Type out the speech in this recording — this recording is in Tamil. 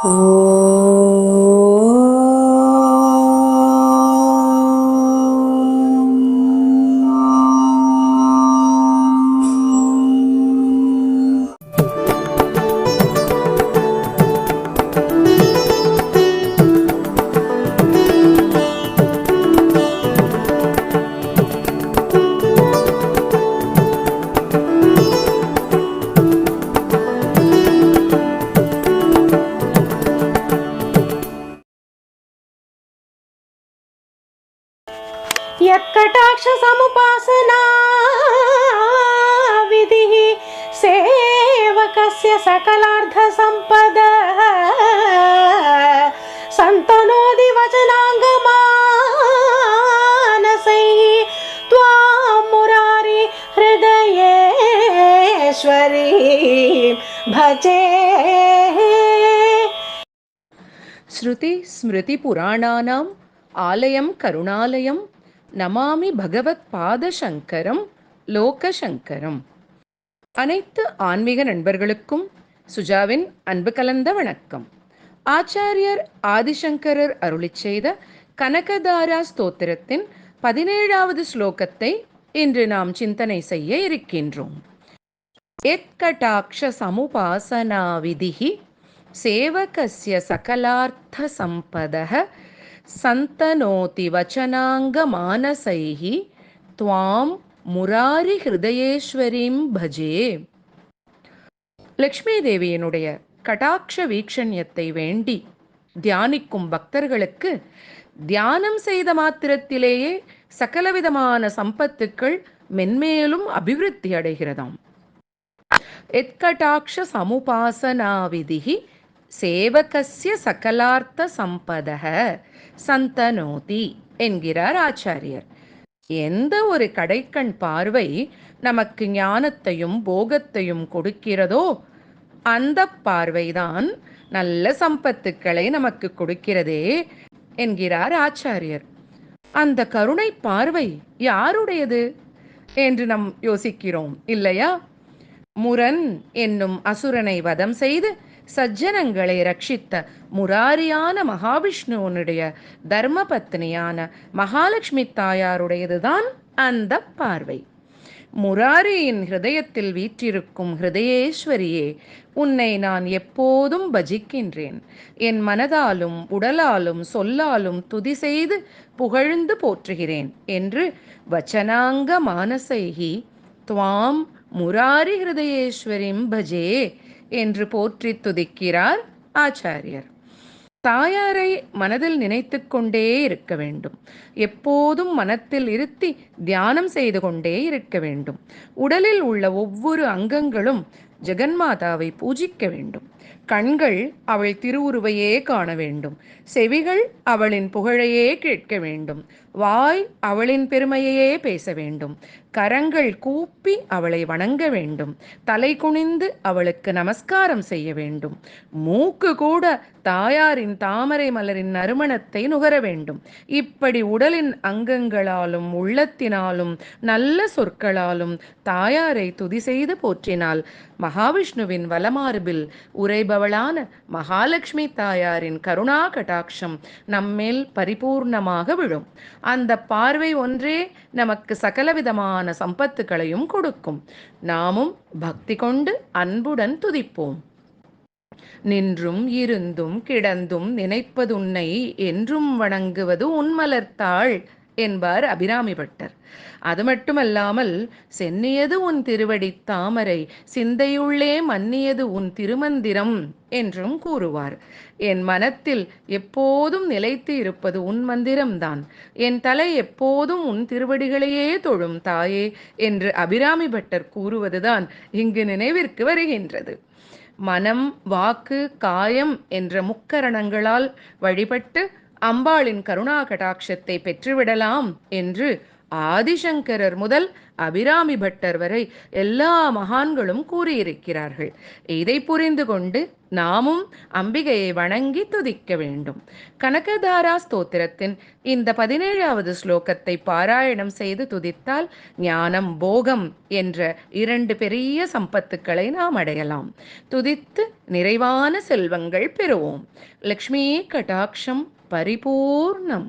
我 యత్కటాక్ష సముపాసనా విధి సేవకస్య సకలార్థ సంపద సంతనోది వచనాంగమానసై మురారి హృదయేశ్వరీ భజే. శృతి స్మృతి పురాణానాం ఆలయం కరుణాలయం நமாமி பகவத் பாதசங்கரம் லோகசங்கரம். அனைத்து ஆன்மீக நண்பர்களுக்கும் சுஜாவின் அன்பு கலந்த வணக்கம். ஆச்சாரியர் ஆதிசங்கரர் அருளி செய்த கனகதாரா ஸ்தோத்திரத்தின் பதினேழாவது ஸ்லோகத்தை இன்று நாம் சிந்தனை செய்ய இருக்கின்றோம். எத்கடாட்ச சமுபாசனா விதிகி சேவகசிய சகலார்த்த சம்பதக வச்சனாங்கமானசைः துவாம் முராரி ஹிருதயேஸ்வரிம் பஜே. லக்ஷ்மி தேவியினுடைய கடாட்ச வீக்ஷண்யத்தை வேண்டி தியானிக்கும் பக்தர்களுக்கு தியானம் செய்த மாத்திரத்திலேயே சகலவிதமான சம்பத்துக்கள் மென்மேலும் அபிவிருத்தி அடைகிறதாம். எத்கடாட்ச சமுபாசனாவிதிகி சேவகசிய சகலார்த்த சம்பதக சந்தனோதி என்கிறார் ஆச்சாரியர். எந்த ஒரு கடைக்கண் பார்வை நமக்கு ஞானத்தையும் போகத்தையும் கொடுக்கிறதோ அந்த பார்வைதான் நல்ல சம்பத்துக்களை நமக்கு கொடுக்கிறதே என்கிறார் ஆச்சாரியர். அந்த கருணை பார்வை யாருடையது என்று நாம் யோசிக்கிறோம் இல்லையா? முரன் என்னும் அசுரனை வதம் செய்து சஜ்ஜனங்களை ரட்சித்த முராரியான மகாவிஷ்ணுவனுடைய தர்ம பத்னியான மகாலட்சுமி தாயாருடையதுதான் அந்த பார்வை. முராரியின் ஹிருதயத்தில் வீற்றிருக்கும் ஹிருதயேஸ்வரியே உன்னை நான் எப்போதும் பஜிக்கின்றேன். என் மனதாலும் உடலாலும் சொல்லாலும் துதி செய்து புகழ்ந்து போற்றுகிறேன் என்று வச்சனாங்க மானசைகி துவாம் முராரி ஹிருதயேஸ்வரிம் பஜே என்று போற்றி துதிக்கிறார் ஆச்சாரியர். தாயாரை மனதில் நினைத்து கொண்டே இருக்க வேண்டும். எப்போதும் மனத்தில் இருத்தி தியானம் செய்து கொண்டே இருக்க வேண்டும். உடலில் உள்ள ஒவ்வொரு அங்கங்களும் ஜெகன்மாதாவை பூஜிக்க வேண்டும். கண்கள் அவள் திருவுருவையே காண வேண்டும். செவிகள் அவளின் புகழையே கேட்க வேண்டும். வாய் அவளின் பெருமையையே பேச வேண்டும். கரங்கள் கூப்பி அவளை வணங்க வேண்டும். தலை குனிந்து அவளுக்கு நமஸ்காரம் செய்ய வேண்டும். மூக்கு கூட தாயாரின் தாமரை மலரின் நறுமணத்தை நுகர வேண்டும். இப்படி உடலின் அங்கங்களாலும் உள்ளத்தினாலும் நல்ல சொற்களாலும் தாயாரை துதி செய்து போற்றினால் மகாவிஷ்ணுவின் வலமார்பில் உரை நிறைபவளான மகாலட்சுமி தாயாரின் கருணா கடாட்சம் நம்மேல் பரிபூர்ணமாக விழும். அந்த பார்வை ஒன்றே நமக்கு சகலவிதமான சம்பத்துகளையும் கொடுக்கும். நாமும் பக்தி கொண்டு அன்புடன் துதிப்போம். நின்றும் இருந்தும் கிடந்தும் நினைப்பதுன்னை என்றும் வணங்குவது உன்மலர்த்தாள் என்பார் அபிராமி பட்டர். அது மட்டுமல்லாமல் சென்னியது உன் திருவடி தாமரை சிந்தையுள்ளே மன்னியது உன் திருமந்திரம் என்றும் கூறுவார். என் மனத்தில் எப்போதும் நிலைத்து இருப்பது உன் மந்திரம்தான். என் தலை எப்போதும் உன் திருவடிகளையே தொழும் தாயே என்று அபிராமி பட்டர் கூறுவதுதான் இங்கு நினைவிற்கு வருகின்றது. மனம் வாக்கு காயம் என்ற முக்கரணங்களால் வழிபட்டு அம்பாளின் கருணா கடாட்சத்தை பெற்றுவிடலாம் என்று ஆதிசங்கரர் முதல் அபிராமி பட்டர் வரை எல்லா மகான்களும் கூறியிருக்கிறார்கள். இதை புரிந்து கொண்டு நாமும் அம்பிகையை வணங்கி துதிக்க வேண்டும். கனகதாரா ஸ்தோத்திரத்தின் இந்த பதினேழாவது ஸ்லோகத்தை பாராயணம் செய்து துதித்தால் ஞானம் போகம் என்ற இரண்டு பெரிய சம்பத்துக்களை நாம் அடையலாம். துதித்து நிறைவான செல்வங்கள் பெறுவோம். லக்ஷ்மி கடாட்சம் పరిపూర్ణం.